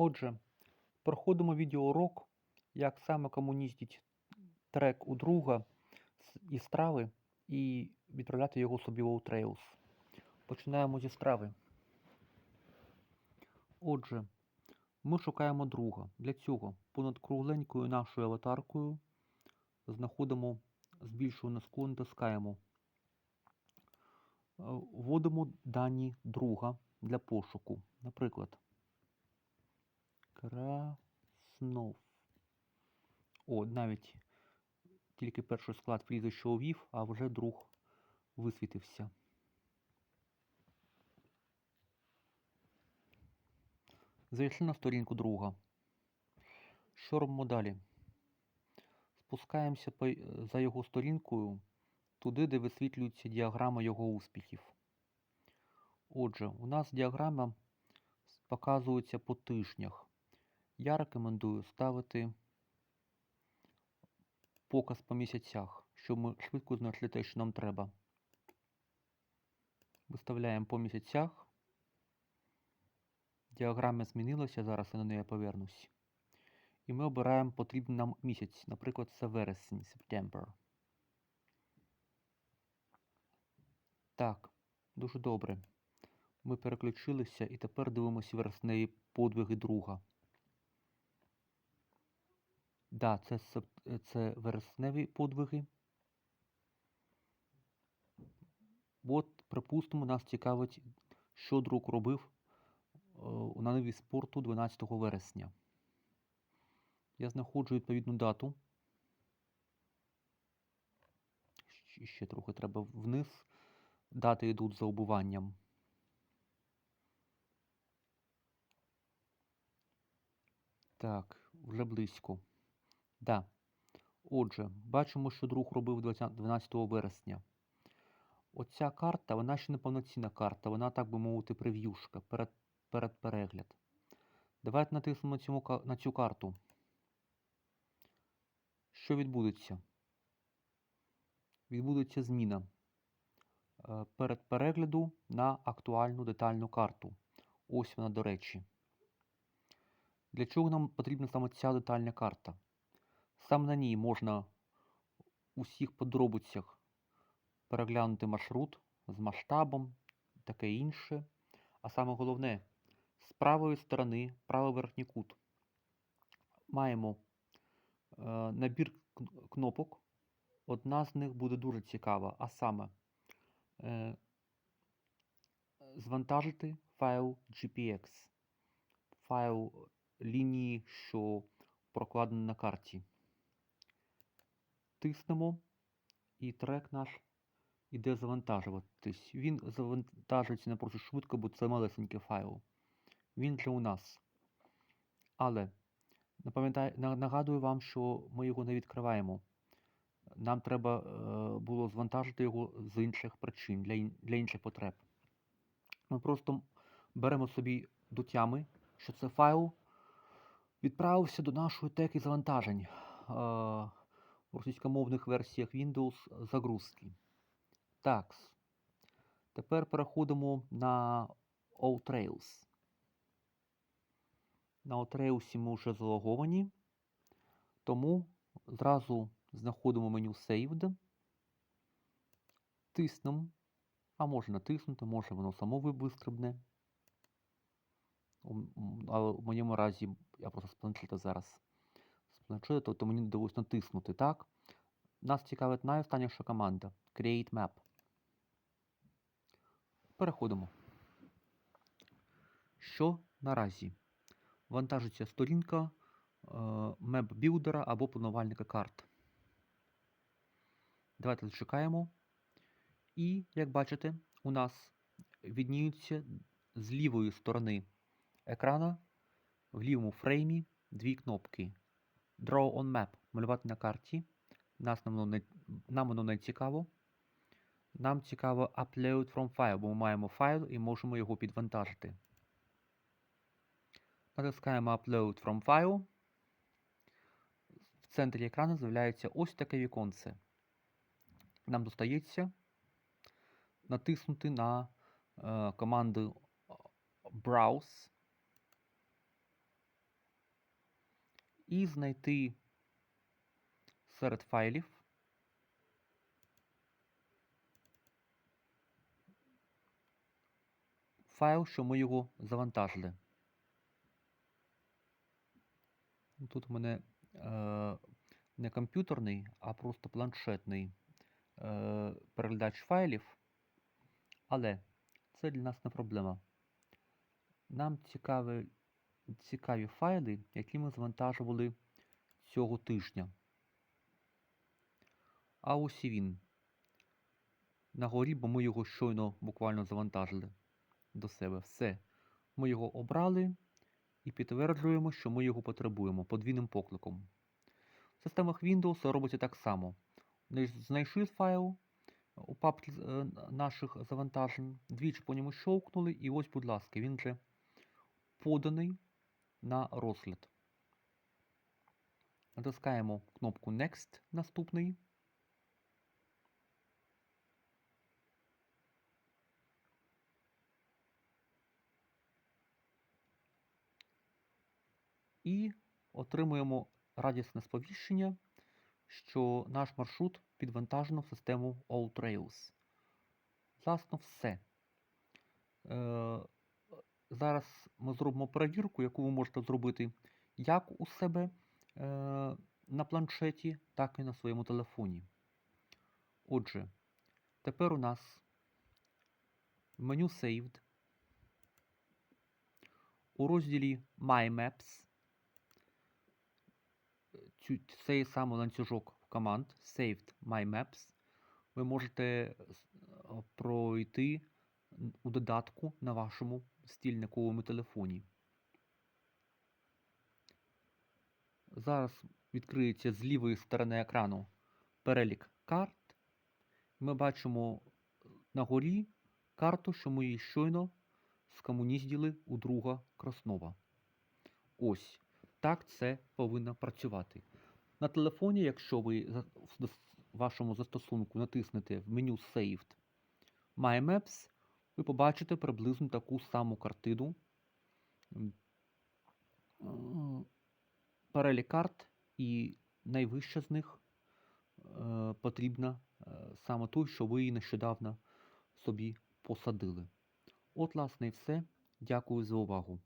Отже, проходимо відеоурок, як саме комуністить трек у друга із страви і відправляти його собі в Outrails. Починаємо зі страви. Отже, ми шукаємо друга. Для цього понад кругленькою нашою аватаркою знаходимо збільшувану скло, натискаємо. Е, Вводимо дані друга для пошуку. Наприклад, Краснов. О, навіть тільки перший склад прізвища увів, а вже друг висвітився. Зайшли на сторінку друга. Що робимо далі? Спускаємося за його сторінкою туди, де висвітлюється діаграма його успіхів. Отже, у нас діаграма показується по тижнях. Я рекомендую ставити показ по місяцях, щоб ми швидко знайшли те, що нам треба. Виставляємо по місяцях. Діаграма змінилася, зараз я на неї повернусь. І ми обираємо потрібний нам місяць. Наприклад, це вересень, September. Так, дуже добре. Ми переключилися і тепер дивимося вересневі подвиги друга. Да, це, це вересневі подвиги. От, припустимо, нас цікавить, що друг робив е, на нові спорту 12 вересня. Я знаходжу відповідну дату. Ще трохи треба вниз. Дати йдуть за обуванням. Так, вже близько. Да. Отже, бачимо, що друг робив 12 вересня. Оця карта, вона ще не повноцінна карта, вона, так би мовити, прев'юшка, перед, перед перегляд. Давайте натиснемо на, цьому, на цю карту. Що відбудеться? Відбудеться зміна е, перед перегляду на актуальну детальну карту. Ось вона, до речі. Для чого нам потрібна саме ця детальна карта? Саме на ній можна у всіх подробицях переглянути маршрут з масштабом, таке інше. А саме головне, з правої сторони, правий верхній кут, маємо е, набір кнопок. Одна з них буде дуже цікава, а саме е, звантажити файл GPX, файл лінії, що прокладені на карті. Тиснемо, і трек наш іде завантажуватись. Він завантажується не просто швидко, бо це малесенький файл. Він вже у нас. Але нагадую вам, що ми його не відкриваємо. Нам треба е, було звантажити його з інших причин, для, інших потреб. Ми просто беремо собі до тями, що це файл відправився до нашої теки завантажень в російськомовних версіях Windows загрузки. Так. Тепер переходимо на Outrails. На Outrails ми вже залоговані, тому зразу знаходимо меню Saved, тиснемо, а може натиснути, може воно само ви- вистрибне. У Але в моєму разі я просто з планшета зараз. З тобто мені довелося натиснути, так? Нас цікавить найостанніша команда Create Map. Переходимо. Що наразі? Вантажиться сторінка меп-білдера або планувальника карт. Давайте зачекаємо. І, як бачите, у нас відніються з лівої сторони екрана в лівому фреймі дві кнопки. Draw on Map малювати на карті. Нас нам воно не, нам воно не цікаво. Нам цікаво Upload from file, бо ми маємо файл і можемо його підвантажити. Натискаємо Upload from file. В центрі екрану з'являється ось таке віконце. Нам достається натиснути на е, команду Browse і знайти серед файлів файл, що ми його завантажили. Тут у мене е, не комп'ютерний, а просто планшетний е, переглядач файлів. Але це для нас не проблема. Нам цікаві, цікаві файли, які ми завантажували цього тижня. А ось і він. На горі, бо ми його щойно буквально завантажили до себе. Все. Ми його обрали і підтверджуємо, що ми його потребуємо подвійним покликом. В системах Windows робиться так само. Знайшли файл у папці е, наших завантажень, двічі по ньому щовкнули, і ось, будь ласка, він вже поданий на розгляд. Натискаємо кнопку Next наступний. І отримуємо радісне сповіщення, що наш маршрут підвантажено в систему AllTrails. Власно, все. Е, Зараз ми зробимо перевірку, яку ви можете зробити як у себе е, на планшеті, так і на своєму телефоні. Отже, тепер у нас меню Saved. У розділі My Maps цей самий ланцюжок команд Saved My Maps ви можете пройти у додатку на вашому стільниковому телефоні. Зараз відкриється з лівої сторони екрану перелік карт. Ми бачимо на горі карту, що ми її щойно скомунізділи у друга Краснова. Ось так це повинно працювати. На телефоні, якщо ви в вашому застосунку натиснете в меню Saved My Maps, ви побачите приблизно таку саму картину. Перелік карт, і найвища з них е, потрібна е, саме ту, що ви її нещодавно собі посадили. От, власне, і все. Дякую за увагу.